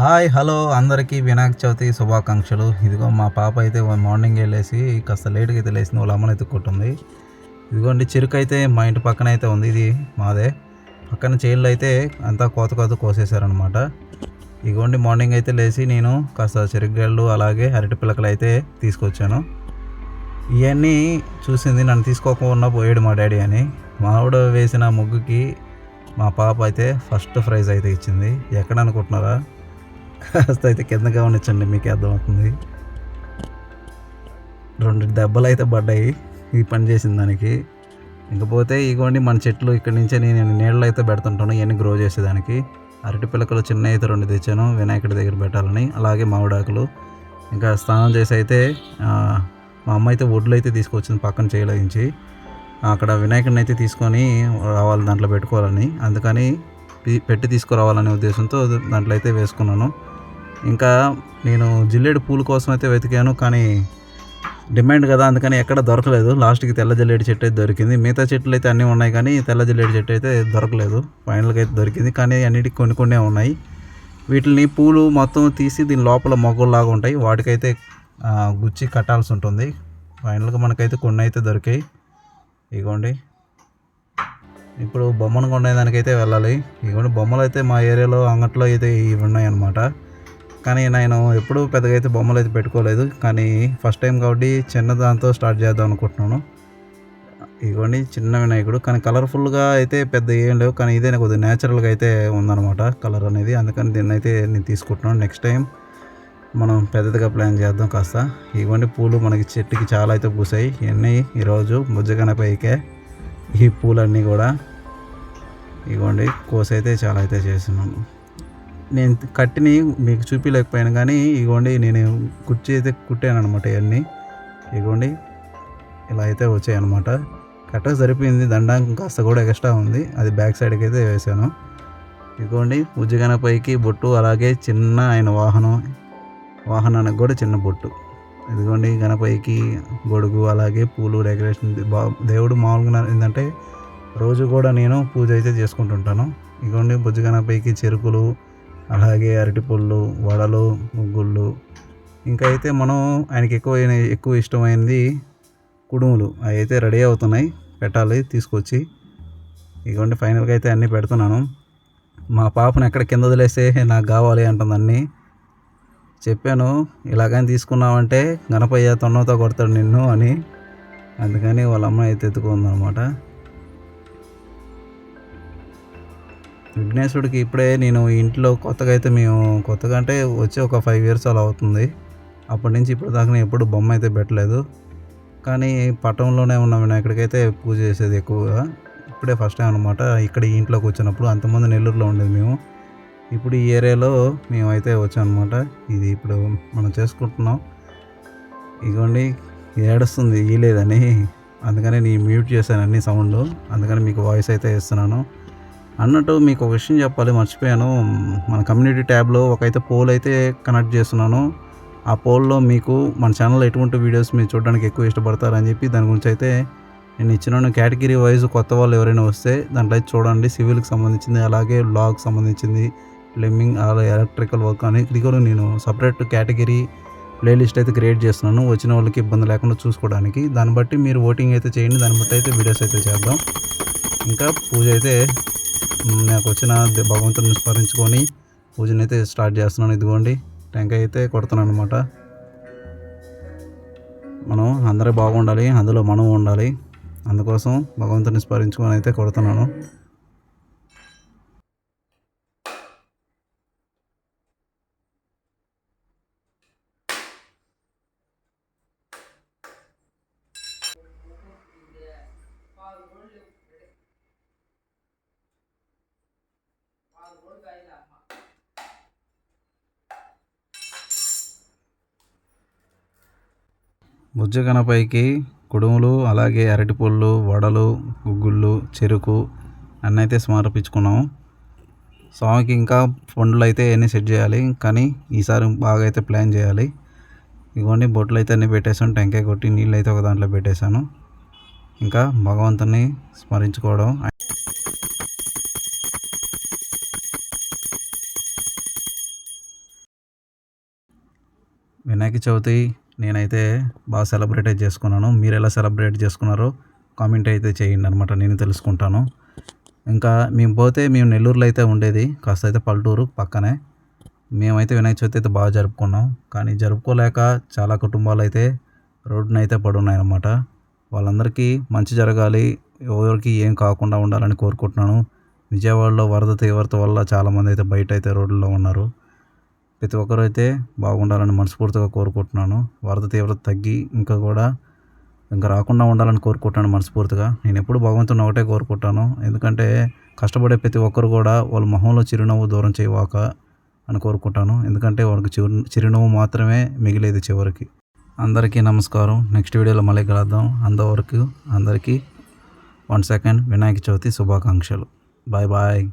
Hi hello అందరికీ వినాయక చవితి శుభాకాంక్షలు. ఇదిగో మా పాప అయితే మార్నింగ్ వెళ్ళేసి కాస్త లేట్గా అయితే లేచింది వాళ్ళ అమ్మని ఎత్తుక్కుంటుంది ఇదిగోండి చెరుకు అయితే మా ఇంటి పక్కన అయితే ఉంది ఇది మాదే. పక్కన చేళ్ళు అయితే అంతా కోత కోత కోసేసారనమాట ఇదిగోండి మార్నింగ్ అయితే లేచి నేను కాస్త చెరుకుగళ్ళు అలాగే అరటి పిల్లకలు అయితే తీసుకొచ్చాను. ఇవన్నీ చూసింది నన్ను తీసుకోకుండా పోయాడు మా డాడీ అని. మావిడ వేసిన ముగ్గుకి మా పాప అయితే ఫస్ట్ ప్రైజ్ అయితే ఇచ్చింది. ఎక్కడ అనుకుంటున్నారా? కాస్త అయితే కింద గమనించండి మీకు అర్థమవుతుంది. రెండు దెబ్బలు అయితే పడ్డాయి ఈ పని చేసిన దానికి. ఇంకపోతే ఇగోండి మన చెట్లు ఇక్కడి నుంచే నేను నీళ్ళు అయితే పెడుతుంటాను ఇవన్నీ గ్రో చేసేదానికి. అరటి పిల్లకలు చిన్న అయితే రెండు తెచ్చాను వినాయకుడి దగ్గర పెట్టాలని అలాగే మామిడాకులు. ఇంకా స్నానం చేసి అయితే మా అమ్మ అయితే వడ్లు అయితే తీసుకొచ్చింది పక్కన చేయలేగించి అక్కడ వినాయకుడిని అయితే తీసుకొని రావాలి దాంట్లో పెట్టుకోవాలని. అందుకని పెట్టి తీసుకురావాలనే ఉద్దేశంతో దాంట్లో అయితే వేసుకున్నాను. ఇంకా నేను జిల్లేడు పూల కోసం అయితే వెతికాను కానీ డిమాండ్ కదా అందుకని ఎక్కడ దొరకలేదు. లాస్ట్కి తెల్ల జిల్లేడు చెట్టు అయితే దొరికింది. మిగతా చెట్లు అయితే అన్నీ ఉన్నాయి కానీ తెల్ల జిల్లేడు చెట్టు అయితే దొరకలేదు. ఫైనల్గా అయితే దొరికింది కానీ అన్నిటికి కొన్ని కొన్ని ఉన్నాయి. వీటిని పూలు మొత్తం తీసి దీని లోపల మొగ్గల్లాగా ఉంటాయి. వాటికైతే గుచ్చి కట్టాల్సి ఉంటుంది. ఫైనల్గా మనకైతే కొన్ని అయితే దొరికాయి. ఇగోండి. ఇప్పుడు బొమ్మను కొనేదానికైతే వెళ్ళాలి. ఇగోండి బొమ్మలు అయితే మా ఏరియాలో అంగట్లో అయితే ఇవి ఉన్నాయన్నమాట. కానీ నేను ఎప్పుడూ పెద్దగా అయితే బొమ్మలు అయితే పెట్టుకోలేదు. కానీ ఫస్ట్ టైం కాబట్టి చిన్న దాంతో స్టార్ట్ చేద్దాం అనుకుంటున్నాను. ఇదిగోండి చిన్న వినాయకుడు. కానీ కలర్ఫుల్గా అయితే పెద్ద ఏం లేవు. కానీ ఇదే నాకు కొద్దిగా న్యాచురల్గా అయితే ఉందన్నమాట కలర్ అనేది. అందుకని దీన్ని అయితే నేను తీసుకుంటున్నాను నెక్స్ట్ టైం మనం పెద్దదిగా ప్లాన్ చేద్దాం కాస్త. ఇవ్వండి పూలు మనకి చెట్టుకి చాలా అయితే పూసాయి. ఇవన్నీ ఈరోజు బుజ్జగనపైకే ఈ పూలన్నీ కూడా. ఇవ్వండి కోసైతే చాలా అయితే చేస్తున్నాను. నేను కట్టిని మీకు చూపించలేకపోయాను కానీ ఇగోండి నేను కుర్చీ అయితే కుట్టాను అనమాట ఇవన్నీ. ఇగోండి ఇలా అయితే వచ్చాయి అనమాట కట్ట సరిపోయింది. దండానికి కాస్త కూడా ఎక్స్ట్రా ఉంది. అది బ్యాక్ సైడ్కి అయితే వేసాను. ఇదిగోండి ఉజ్జగన పైకి బొట్టు అలాగే చిన్న ఆయన వాహనం వాహనానికి కూడా చిన్న బొట్టు. ఇదిగోండి గణపైకి గొడుగు అలాగే పూలు డెకరేషన్. బా దేవుడు మామూలుగా ఏంటంటే రోజు కూడా నేను పూజ అయితే చేసుకుంటుంటాను. ఇదిగోండి బుజ్జ గణపైకి చెరుకులు అలాగే అరటిపళ్ళు వడలు ముగ్గుళ్ళు ఇంకా అయితే మనం ఆయనకి ఎక్కువ ఎక్కువ ఇష్టమైనది కుడుములు. అవి అయితే రెడీ అవుతున్నాయి. పెట్టాలి తీసుకొచ్చి. ఇదిగోండి ఫైనల్గా అయితే అన్నీ పెడుతున్నాను. మా పాపను ఎక్కడ కింద వదిలేస్తే నాకు కావాలి అంటుంది అన్నీ. చెప్పాను ఇలాగని తీసుకున్నావంటే గణపయ్య తొన్నతో కొడతాడు నిన్ను అని. అందుకని వాళ్ళ అమ్మ అయితే ఎత్తుకుందనమాట. విఘ్నేశ్వరుడికి ఇప్పుడే నేను ఇంట్లో కొత్తగా అయితే మేము కొత్తగా అంటే వచ్చి ఒక ఫైవ్ ఇయర్స్ అలా అవుతుంది. అప్పటి నుంచి ఇప్పుడు దాకా నేను ఎప్పుడు బొమ్మ అయితే పెట్టలేదు. కానీ పట్టణంలోనే ఉన్న వినాయకుడికైతే పూజ చేసేది ఎక్కువగా. ఇప్పుడే ఫస్ట్ టైం అనమాట ఇక్కడ ఈ ఇంట్లోకి వచ్చినప్పుడు అంతమంది నెల్లూరులో ఉండేది మేము. ఇప్పుడు ఈ ఏరియాలో మేము అయితే వచ్చాం అనమాట ఇది ఇప్పుడు మనం చేసుకుంటున్నాం. ఇదిగోండి ఏడుస్తుంది ఇయలేదని అందుకని నేను మ్యూట్ చేశాను అన్ని సౌండ్ అందుకని మీకు వాయిస్ అయితే ఇస్తున్నాను. అన్నట్టు మీకు ఒక విషయం చెప్పాలి మర్చిపోయాను. మన కమ్యూనిటీ ట్యాబ్లో ఒక అయితే పోల్ అయితే కనెక్ట్ చేస్తున్నాను. ఆ పోల్లో మీకు మన ఛానల్ ఎటువంటి వీడియోస్ మీరు చూడడానికి ఎక్కువ ఇష్టపడతారని చెప్పి దాని గురించి అయితే నేను ఇచ్చిన కేటగిరీ వైజ్ కొత్త వాళ్ళు ఎవరైనా వస్తే దాంట్లో అయితే చూడండి. సివిల్కి సంబంధించింది అలాగే లాగ్ సంబంధించింది ప్లెమ్మింగ్ అలాగే ఎలక్ట్రికల్ వర్క్ అని ఇది కూడా నేను సపరేట్ కేటగిరీ ప్లేలిస్ట్ అయితే క్రియేట్ చేస్తున్నాను. వచ్చిన వాళ్ళకి ఇబ్బంది లేకుండా చూసుకోవడానికి. దాన్ని బట్టి మీరు ఓటింగ్ అయితే చేయండి. దాన్ని బట్టి అయితే వీడియోస్ అయితే చేద్దాం. ఇంకా పూజ అయితే నాకు వచ్చిన భగవంతుని స్మరించుకొని పూజను అయితే స్టార్ట్ చేస్తున్నాను. ఇదిగోండి టెంకాయ అయితే కొడుతున్నాను అనమాట మనం అందరూ బాగుండాలి అందులో మనం ఉండాలి. అందుకోసం భగవంతుని స్మరించుకొని అయితే కొడుతున్నాను. బుజ్జగనపైకి కుడుములు అలాగే అరటిపళ్ళు వడలు గుగ్గుళ్ళు చెరుకు అన్నీ అయితే సమర్పించుకున్నాము. స్వామికి ఇంకా పండ్లు అయితే అన్నీ సెట్ చేయాలి కానీ ఈసారి బాగా అయితే ప్లాన్ చేయాలి. ఇవన్నీ బొట్లు అయితే అన్నీ పెట్టేసాను టెంకాయ కొట్టి నీళ్ళు అయితే ఒక దాంట్లో పెట్టేశాను. ఇంకా భగవంతుని స్మరించుకోవడం వినాయక చవితి నేనైతే బాగా సెలబ్రేట్ అయితే చేసుకున్నాను. మీరు ఎలా సెలబ్రేట్ చేసుకున్నారో కామెంట్ అయితే చేయండి అనమాట నేను తెలుసుకుంటాను. ఇంకా మేము పోతే మేము నెల్లూరులో అయితే ఉండేది. కాస్త అయితే పల్లెటూరు పక్కనే. మేమైతే వినాయక చవితి అయితే బాగా జరుపుకున్నాం. కానీ జరుపుకోలేక చాలా కుటుంబాలు అయితే రోడ్డున అయితే పడున్నాయన్నమాట వాళ్ళందరికీ మంచి జరగాలి. ఎవరికి ఏం కాకుండా ఉండాలని కోరుకుంటున్నాను. విజయవాడలో వరద తీవ్రత వల్ల చాలామంది అయితే బయట అయితే రోడ్లలో ఉన్నారు. ప్రతి ఒక్కరూ అయితే బాగుండాలని మనస్ఫూర్తిగా కోరుకుంటున్నాను. వరద తీవ్రత తగ్గి ఇంకా కూడా ఇంకా రాకుండా ఉండాలని కోరుకుంటున్నాను మనస్ఫూర్తిగా. నేను ఎప్పుడు భగవంతుని ఒకటే కోరుకుంటాను. ఎందుకంటే కష్టపడే ప్రతి ఒక్కరు కూడా వాళ్ళ మొహంలో చిరునవ్వు దూరం చేయవాక అని కోరుకుంటాను. ఎందుకంటే వాళ్ళకి చిరు చిరునవ్వు మాత్రమే మిగిలేది చివరికి. అందరికీ నమస్కారం. నెక్స్ట్ వీడియోలో మళ్ళీ కలుద్దాం. అంతవరకు అందరికీ వన్ సెకండ్ వినాయక చవితి శుభాకాంక్షలు. Bye bye.